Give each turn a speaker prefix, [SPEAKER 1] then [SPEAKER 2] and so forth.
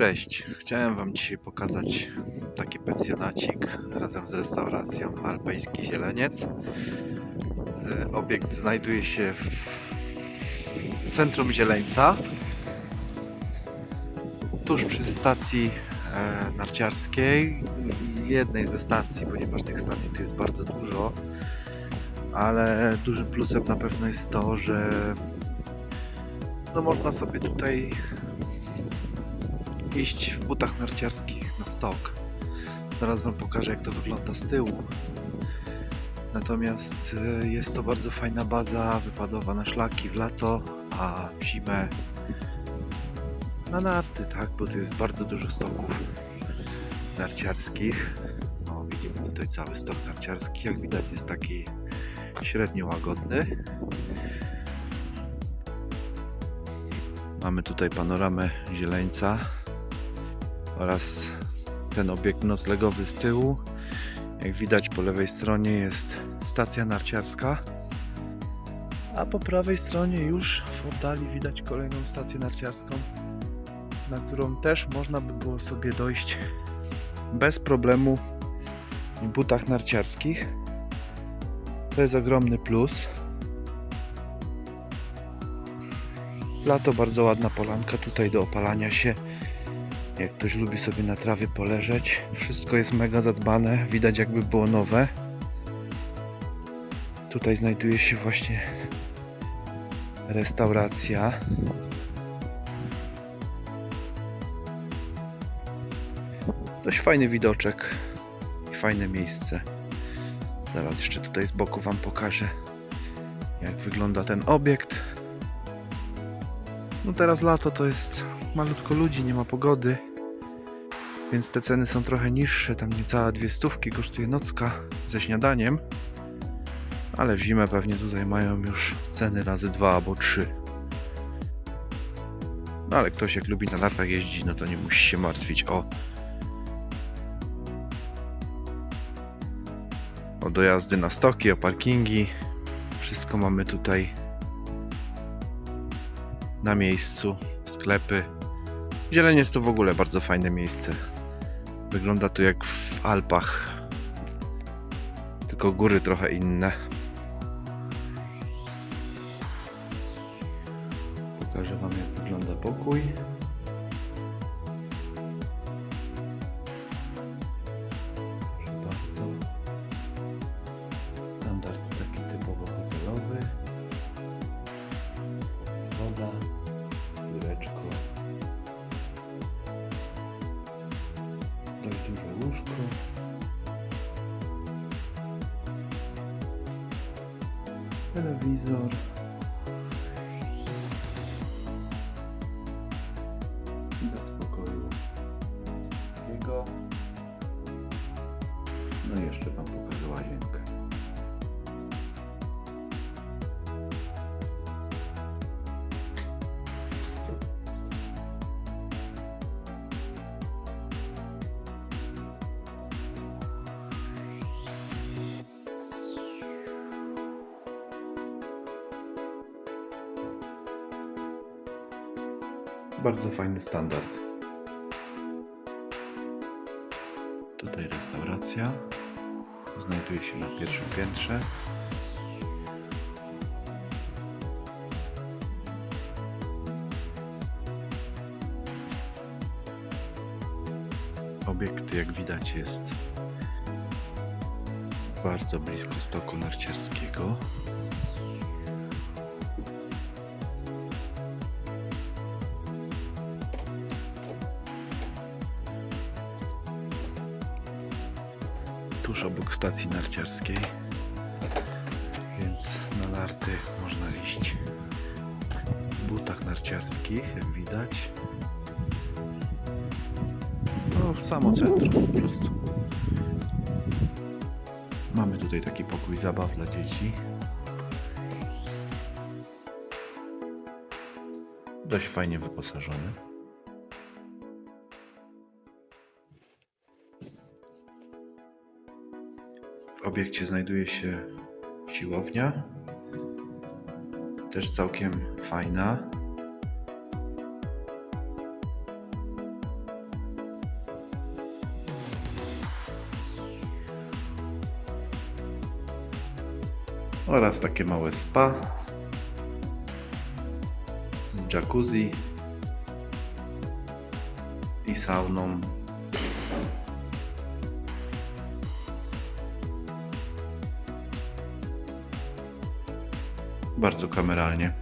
[SPEAKER 1] Cześć, chciałem Wam dzisiaj pokazać taki pensjonacik razem z restauracją Alpejski Zieleniec. E, Obiekt znajduje się w centrum Zieleńca, tuż przy stacji e, narciarskiej, jednej ze stacji, ponieważ tych stacji tu jest bardzo dużo, ale dużym plusem na pewno jest to, że no można sobie tutaj iść w butach narciarskich na stok. Zaraz Wam pokażę, jak to wygląda z tyłu. Natomiast e, jest to bardzo fajna baza wypadowa na szlaki w lato, a w zimę na narty, tak? Bo tu jest bardzo dużo stoków narciarskich. O, widzimy tutaj cały stok narciarski. Jak widać, jest taki średnio łagodny. Mamy tutaj panoramę zieleńca oraz ten obiekt noclegowy z tyłu. Jak widać po lewej stronie jest stacja narciarska, a po prawej stronie już w oddali widać kolejną stację narciarską, na którą też można by było sobie dojść bez problemu w butach narciarskich. To jest ogromny plus. Lato bardzo ładna polanka tutaj do opalania się. Jak ktoś lubi sobie na trawie poleżeć, wszystko jest mega zadbane, widać jakby było nowe. Tutaj znajduje się właśnie restauracja. Dość fajny widoczek i fajne miejsce. Zaraz jeszcze tutaj z boku Wam pokażę, jak wygląda ten obiekt. No teraz lato to jest malutko ludzi, nie ma pogody. Więc te ceny są trochę niższe, tam niecałe dwie stówki kosztuje nocka ze śniadaniem. Ale w zimę pewnie tutaj mają już ceny razy dwa albo trzy. No ale ktoś jak lubi na nartach jeździć, no to nie musi się martwić o o dojazdy na stoki, o parkingi. Wszystko mamy tutaj na miejscu, sklepy. Zieleniec to w ogóle bardzo fajne miejsce. Wygląda tu jak w Alpach. Tylko góry trochę inne. Pokażę Wam jak wygląda pokój. Łóżko. Telewizor. Z pokoju jego. No i jeszcze Wam Bardzo fajny standard. Tutaj restauracja. Znajduje się na pierwszym piętrze. Obiekt, jak widać, jest bardzo blisko stoku narciarskiego. Tuż obok stacji narciarskiej, więc na narty można iść w butach narciarskich, jak widać. No, w samo centrum po prostu. Mamy tutaj taki pokój zabaw dla dzieci. Dość fajnie wyposażony. W obiekcie znajduje się siłownia, też całkiem fajna. Oraz takie małe spa z jacuzzi i sauną Bardzo kameralnie.